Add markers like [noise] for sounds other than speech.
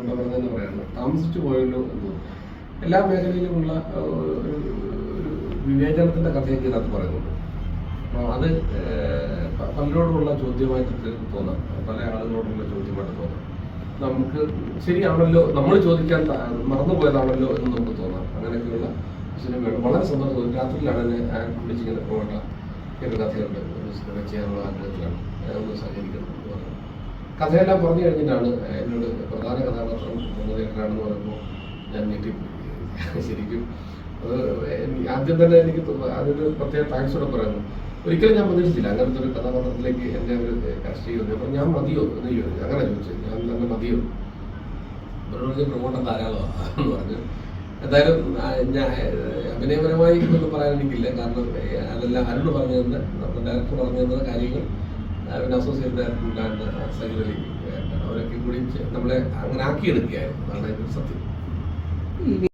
എന്താ പറയുന്നത്. താമസിച്ചു പോയല്ലോ എന്ന് എല്ലാ മേഖലയിലുമുള്ള ഒരു വിവേചനത്തിന്റെ കഥയൊക്കെ ഇതിനകത്ത് പറയുന്നുണ്ട്. അത് പലരോടുമുള്ള ചോദ്യമായിട്ട് തോന്നാം. പല ആളുകളോടുള്ള ചോദ്യമായിട്ട് തോന്നാം. നമുക്ക് ശരിയാണല്ലോ നമ്മൾ ചോദിക്കാൻ മറന്നുപോയതാണല്ലോ എന്ന് നമുക്ക് തോന്നാം. അങ്ങനെയൊക്കെയുള്ള സിനിമയാണ് വളരെ സന്തോഷം. രാത്രിയിലാണ് എന്നെ വിളിച്ചിങ്ങനെ പോകേണ്ട ഒരു കഥയുണ്ട്. ഒരു സിനിമ ചെയ്യാനുള്ള ആഗ്രഹത്തിലാണ്. ഒന്ന് സഹകരിക്കണം കഥയെല്ലാം പറഞ്ഞു കഴിഞ്ഞിട്ടാണ് എന്നോട് മുഖ്യമന്ത്രിയാണെന്ന് പറയുമ്പോൾ ഞാൻ ഞെട്ടി [laughs] ശരിക്കും അത് ആദ്യം തന്നെ എനിക്ക് അതിന് പ്രത്യേക താങ്ക്സ് കൂടെ പറയുന്നു. ഒരിക്കലും ഞാൻ പ്രതീക്ഷിച്ചില്ല. അങ്ങനത്തെ ഒരു കഥാപാത്രത്തിലേക്ക് എന്നെ അവർ കാസ്റ്റ് ചെയ്യുന്നത്. അപ്പം ഞാൻ മതിയോ? എന്ന് ചോദിച്ചു. അങ്ങനെ ചോദിച്ചു. ഞാൻ തന്നെ മതിയോ? അവരോട് പ്രമോട്ടം ധാരാളമാണ് എന്ന് പറഞ്ഞു. എന്തായാലും ഞാൻ അഭിനയപരമായി ഒന്നും പറയാൻ എനിക്കില്ല. കാരണം അതെല്ലാം അരുണ് പറഞ്ഞു തന്നെ നമ്മുടെ ഡയറക്ടർ പറഞ്ഞു തന്ന കാര്യങ്ങൾ പിന്നെ അസോസിയേറ്റ് ഡയറക്ടർ ഉണ്ടായിരുന്ന അവരൊക്കെ കൂടി നമ്മളെ അങ്ങനെ ആക്കിയെടുക്കുകയായിരുന്നു. അതാണ് സത്യം.